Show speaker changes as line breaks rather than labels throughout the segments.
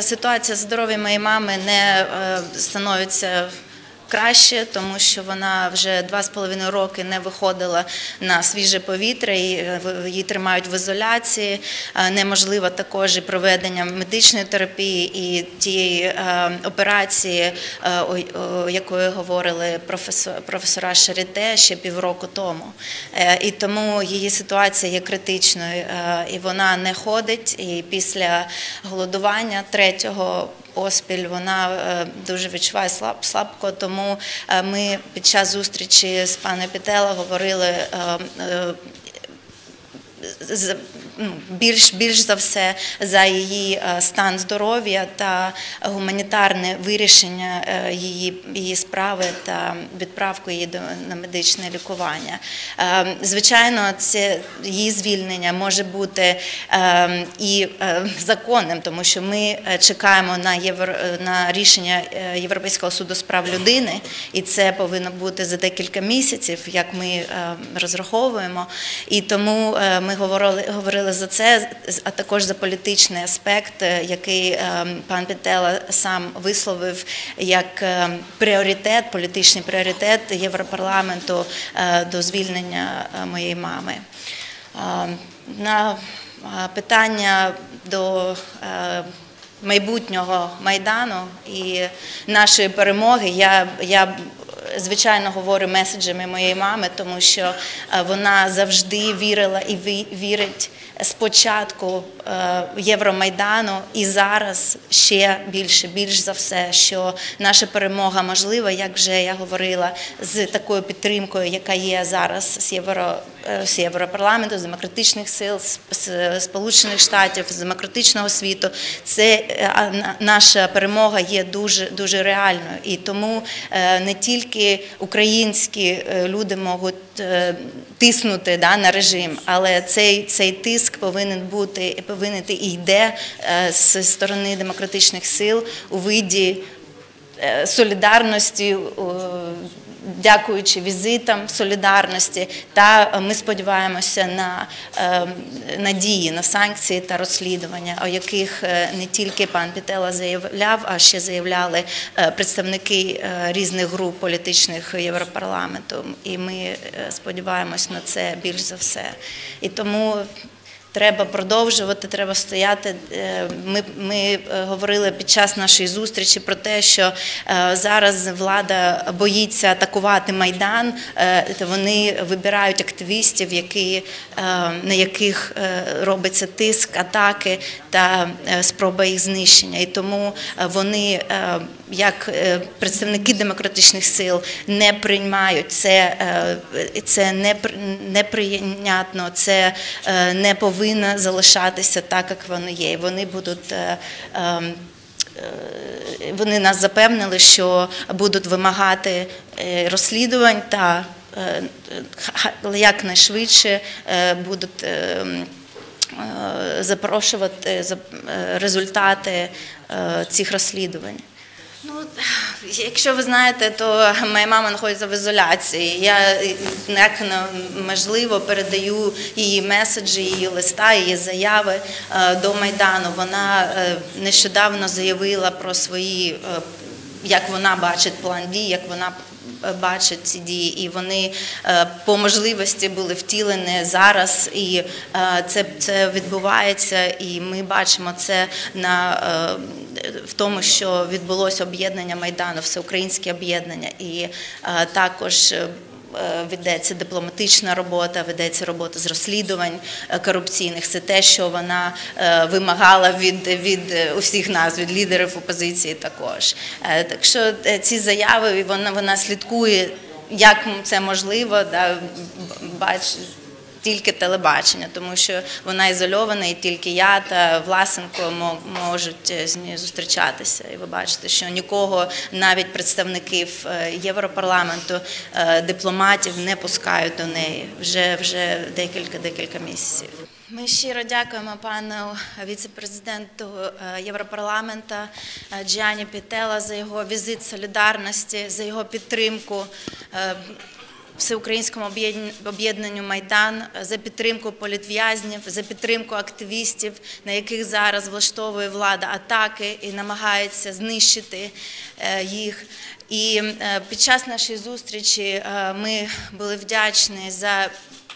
Ситуація здоров'я моєї мами не е, становиться краще, тому що вона вже два з половиною роки не виходила на свіже повітря, е, її тримають в ізоляції. Е, Неможливо також і проведення медичної терапії і тієї е, операції, якої говорили професор- професора Шаріте ще півроку тому. І тому її ситуація є критичною, і вона не ходить. І після голодування третього поспіль вона е, дуже відчуває слаб, слабко. Тому е, ми під час зустрічі з паном Пітела говорили. Ну, більш, більш за все за її е, стан здоров'я та гуманітарне вирішення е, її, її справи та відправку її до на медичне лікування. Е, Звичайно, це її звільнення може бути і законним, тому що ми чекаємо на євро на рішення Європейського суду з прав людини, і це повинно бути за декілька місяців, як ми розраховуємо. І тому ми говорили, говорили за це, а також за політичний аспект, е, який е, пан Пітела сам висловив як е, пріоритет, політичний пріоритет Європарламенту до звільнення моєї мами. На питання до майбутнього майдану і нашої перемоги я, я звичайно говорю меседжами моєї мами, тому що е, вона завжди вірила і ві- вірить спочатку е, Євромайдану і зараз ще більше, більш за все, що наша перемога можлива, як вже я говорила, з такою підтримкою, яка є зараз з Євро е, з Європарламенту, з демократичних сил, з Сполучених Штатів, з демократичного світу. Це е, наша перемога є дуже дуже реальною, і тому е, не тільки українські е, люди можуть е, тиснути да, на режим, але цей, цей тиск повинен бути повинен і йде е, з сторони демократичних сил у виді е, солідарності, дякуючи візитам солідарності. Та ми сподіваємося на е, надії на санкції та розслідування, о яких е, не тільки пан Пітела заявляв, а ще заявляли е, представники е, різних груп політичних Європарламенту. І ми е, сподіваємось на це більш за все. І тому Треба продовжувати, треба стояти. Е, Ми, ми е, говорили під час нашої зустрічі про те, що е, зараз влада боїться атакувати майдан. Вони вибирають активістів, які, на яких робиться тиск, атаки та спроба їх знищення. І тому вони, як представники демократичних сил, не приймають це, це неприйнятно, це не повинно залишатися так, як воно є. І Вони будуть. е, ем, е, Вони нас запевнили, що будуть вимагати е, розслідувань та якнайшвидше будуть е, м, е, запрошувати за- результати цих розслідувань. Ну, якщо ви знаєте, то моя мама знаходиться в ізоляції. Я як можливо передаю її меседжі, її листа, її заяви е, до Майдану. Вона е, нещодавно заявила про свої, е, як вона бачить план дій, як вона е, бачить ці дії, і вони е, по можливості були втілені зараз. І е, це, це відбувається, і ми бачимо це на в тому, що відбулося об'єднання майдану, всеукраїнське об'єднання, і також. Е, Ведеться дипломатична робота, ведеться робота з розслідувань е, корупційних. Це те, що вона е, вимагала від, від усіх нас, від лідерів опозиції також. Так що ці заяви вона, вона слідкує, як це можливо, да, б- бач, тільки телебачення, тому що вона ізольована, і тільки я та Власенко мо- можуть е, з нею зустрічатися. І ви бачите, що нікого, навіть представників е, Європарламенту, е, дипломатів не пускають до неї вже вже декілька декілька місяців. Ми щиро дякуємо пану віце-президенту Європарламента Джіані Пітела за його візит солідарності, за його підтримку. Всеукраїнському об'єднанню Майдан за підтримку політв'язнів, за підтримку активістів, на яких зараз влаштовує влада атаки і намагається знищити е, їх. І е, під час нашої зустрічі е, ми були вдячні за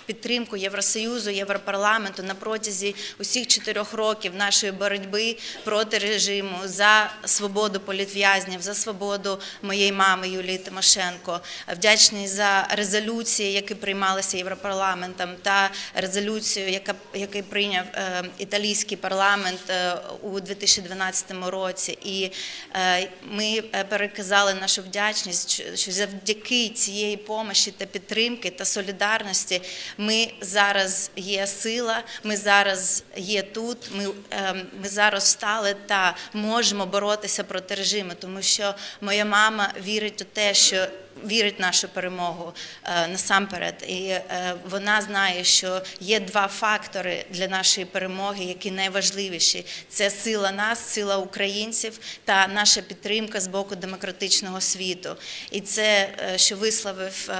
підтримку Євросоюзу, Європарламенту на протязі усіх чотирьох років нашої боротьби проти режиму за свободу політв'язнів, за свободу моєї мами Юлії Тимошенко. Вдячний за резолюції, які приймалися Європарламентом, та резолюцію, яка який прийняв е, італійський парламент е, у 2012 році. І е, ми переказали нашу вдячність, що завдяки цієї помощі та підтримки та солідарності ми зараз є сила, ми зараз є тут. Ми, е, ми зараз встали та можемо боротися проти режиму, тому що моя мама вірить у те, що вірить в нашу перемогу е, насамперед, і е, вона знає, що є два фактори для нашої перемоги, які найважливіші: це сила нас, сила українців та наша підтримка з боку демократичного світу. І це, е, що висловив.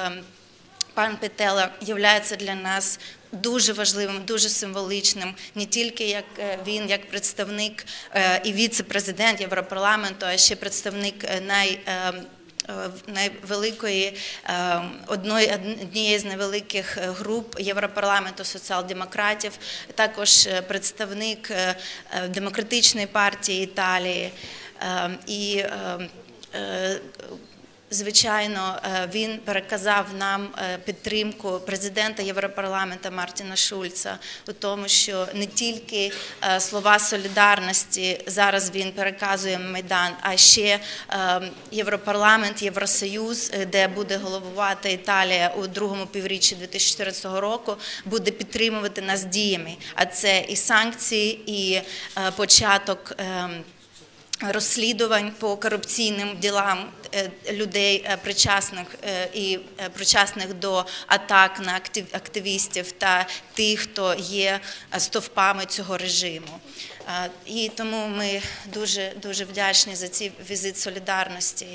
Пан Петела є для нас дуже важливим, дуже символичним, не тільки як е, він, як представник е, і віце-президент Європарламенту, а ще представник е, най. Найвеликої одної однієї з невеликих груп Європарламенту соціал-демократів, також представник демократичної партії Італії і Звичайно, е, він переказав нам е, підтримку президента Європарламенту Мартіна Шульца у тому, що не тільки е, слова солідарності зараз він переказує Майдан, а ще Європарламент, Євросоюз, де буде головувати Італія у другому півріччі 2014 року, буде підтримувати нас діями. А це і санкції, і початок. Розслідувань по корупційним ділам е, людей е, причасних е, і причасних до атак на актив- активістів та тих, хто є стовпами цього режиму. І тому ми дуже дуже вдячні за цей візит солідарності.